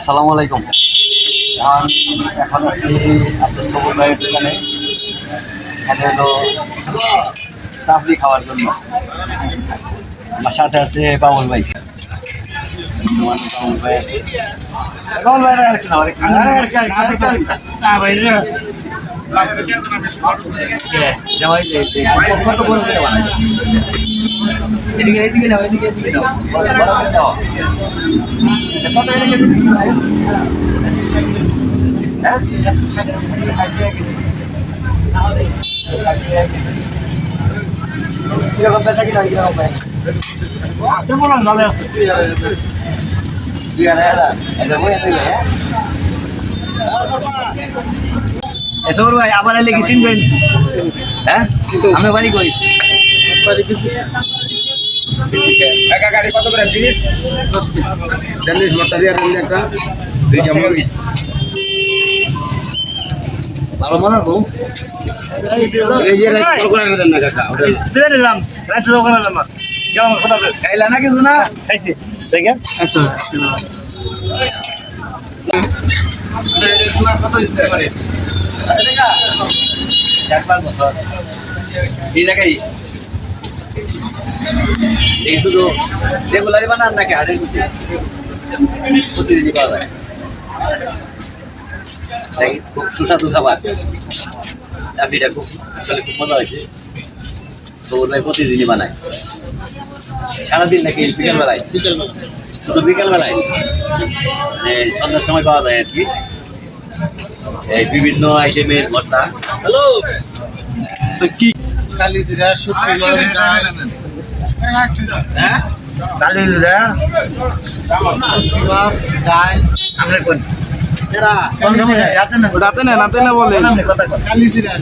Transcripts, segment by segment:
আসসালামু আলাইকুম। এখন এখন আছি আপনার সবুজ ভাইয়ের দোকানে। এখানে হলো চাপড়ি খাওয়ার জন্য। আমার সাথে আছে বাবুল ভাই। বাবুল আছে। বাবুল এদিকে এদিকে নাও এদিকে এদিকে নাও বড় ভাই? আবার এলে কি হ্যাঁ? আমরা বাড়ি কই? একা গাড়ি কত করে? তিরিশ? চল্লিশ ভর্তা দিয়ে দিন একটা। দুইটা মরিচ। ভালো মনে দেন না কাকা না। খাইলা না কিছু না? আচ্ছা। কত দিতে পারে একবার বছর এই শুধু রেগুলারই বানান নাকি হাটের প্রতিদিনই পাওয়া যায়? খুব সুস্বাদু খাবার। খুব আসলে খুব মজা হয়েছে। প্রতিদিনই বানায়। সারাদিন নাকি শুধু বিকেল বেলায় এই সন্ধ্যার সময় পাওয়া যায় আর কি। এই বিভিন্ন আইটেমের ভর্তা। হ্যালো তো কি কালিজিরা শুটকি মাছ ডাল হ্যাঁ কালি দিদা শুটকি মাছ ডাল। আমরা কোন? এরা কোন সময় যায়? রাতে না? রাতে না বলে। কালিজিরা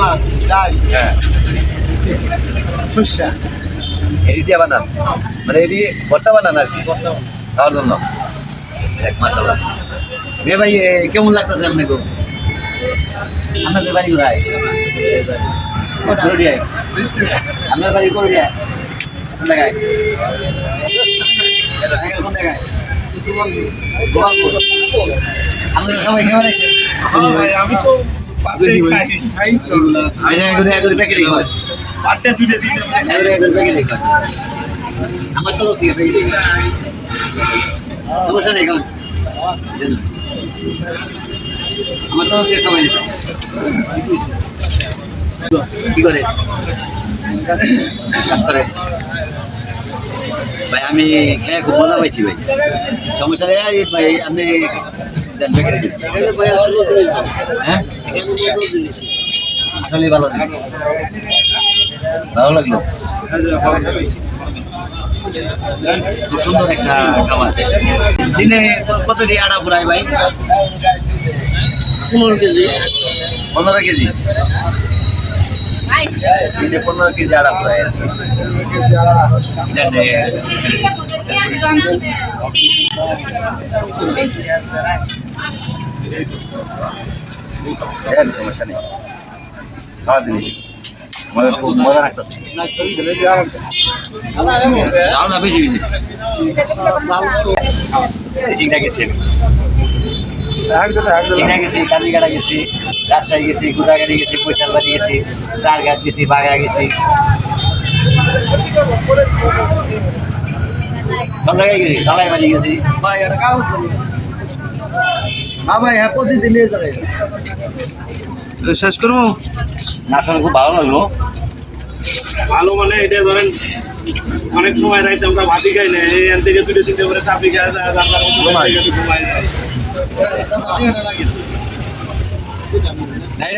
মাছ ডাল। হ্যাঁ। শস্যা। এডি দিয়ে বানান। মানে এডি ভর্তা বানান আর কি। খাওয়ার জন্য। এক মাসাল্লাহ মেয়ে ভাই কেমন লাগতেছে আপনি গো আপনাদের বাড়ি কোথায়? করডিয়ায় আপনার বাড়ি করডিয়ায় কোন জায়গায় কোন জায়গায় আপনারা সবাই কেমন আছেন আমি তো যে এগুলো এগুলো প্যাকেটে খাওয়ায় এগুলো এগুলো প্যাকেটে খাওয়ায় আমার তো ঠিক আছে সমস্যা নেই খাওয়ান আমার তো ঠিক সবাই দিতে কি করে? কাজ করে। ভাই আমি খেয়ে খুব মজা পাইছি ভাই। সমস্যা নেই ভাই আপনি দেন প্যাকেটে দিন। ভাই আসলে জিনিস হ্যাঁ? আসলে ভালো। ভালো লাগল? খুব সুন্দর একটা খাবার দিনে কতটি আড়া পুরায় ভাই? পনেরো কেজি। পনেরো কেজি? দিনে পনেরো কেজি আড়া পুরায় আর কি। দেন, এ, দেন, সমস্যা নেই খাওয়া জিনিস মজা খুব মজা রাখতেছে জাল না বেশি বেশি চিংড়া গেছি চিংড়া গেছি গেছি রাজশাহী গেছি গুদাগাড়ি গেছি কৈশালবাড়ি গেছি চারঘাট গেছি বাগড়া গেছি। সব জায়গায় গেছি ধলাইবাড়ি গেছি। ভাই এটা কাগজ না ভাই হ্যাঁ প্রতিদিন নিয়ে যাবে। শেষ করব? না শুনে খুব ভালো লাগল। ভালো মানে এটা ধরেন অনেক সময় রাইতে আমরা ভাতি খাই না এই এন থেকে দুটো তিনটে করে চাপি খাই আপনার ঘুমাই। ঘুমাই যায়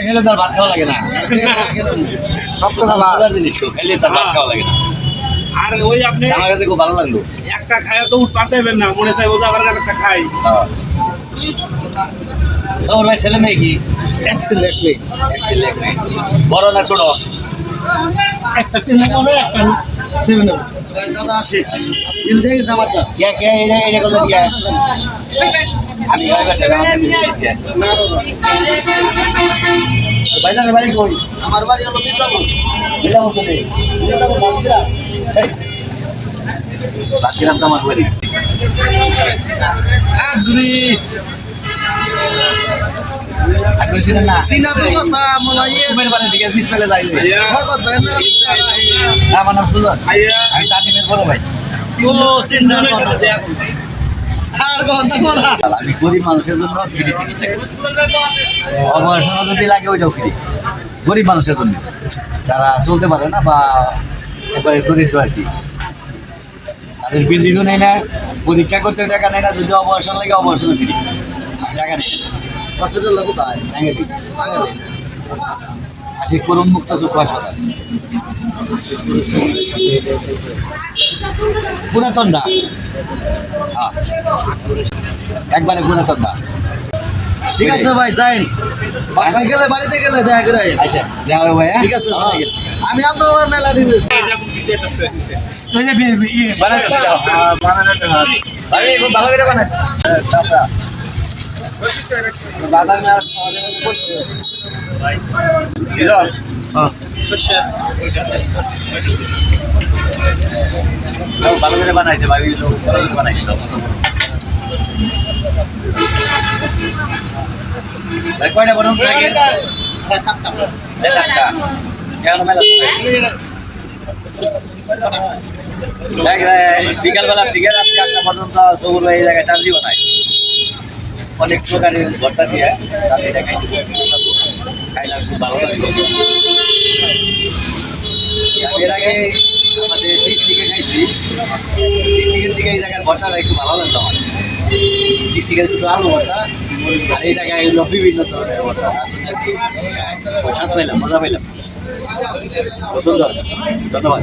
খেলে তার ভাত খাওয়া লাগে না। সব তো জিনিস তো খেলে তার ভাত খাওয়া লাগে না। আর ওই আপনি আমার কাছে খুব ভালো লাগল। একটা খায় তো উঠ পারতেবেন না মনে চাইব যে আবার একটা খাই। হ্যাঁ। সৌর ভাই ছেলে মেয়ে কি? এক মিনিট এক ছেলে এক মেয়ে। বড় না ছোট? একটা টেনে করে একটা সেভেন দাদা আসে। দিন দিয়ে গেছে আমারটা। কে কে এটা এটা দিয়া ভাইজানের বাড়ি কই আমার বাড়ি হলো মির্জাপুর মিলামত নেই মির্জাপুর বাদগ্রাম বাকিরাম তো আমার বাড়ি আগ্রি মনে হয় আমার নাম ভাইয়া আমি তানিমের বড় ভাই ও চিন্তার কথা আমি গরিব মানুষের জন্য ফ্রি চিকিৎসা অপারেশনও যদি লাগে, ওইটাও ফ্রি গরিব মানুষের জন্য। যারা চলতে পারে না বা এবারে দরিদ্র আর কি, তাদের বিজিও নেই না, পরীক্ষা করতে টাকা নেই না, যদি অপারেশন লাগে, অপারেশনও ফ্রি টাকা নেই। হসপিটাল কোথায় টাঙ্গালি বাঙালি আসি করুন মুক্ত চক্ষু হাসপাতাল। পুরাতনটা হ্যাঁ একবারে পুরাতনটা ঠিক আছে ভাই যাইন। গেলে বাড়িতে গেলে দেখা করে। আচ্ছা দেখা হবে ভাই হ্যাঁ? ঠিক আছে। আমি আপনার মেলা দিন তুই যে ভাবি, খুব ভালো করে বানাইছে ভাবি লোক ভালো করে বানাইছে বিকালবেলা অনেক প্রকারের ভর্তা দিয়ে দেখাই। খাইলাম খুব ভালো লাগে আমি এর আগে আমাদের ডিস্ট্রিক্টে খাইছি ডিস্ট্রিক্টের দিকে এই জায়গায় ভর্তাটা একটু ভালো লাগতো আমার ডিস্ট্রিক্টে শুধু আলু ভর্তা আর এই জায়গায় সুন্দর ধন্যবাদ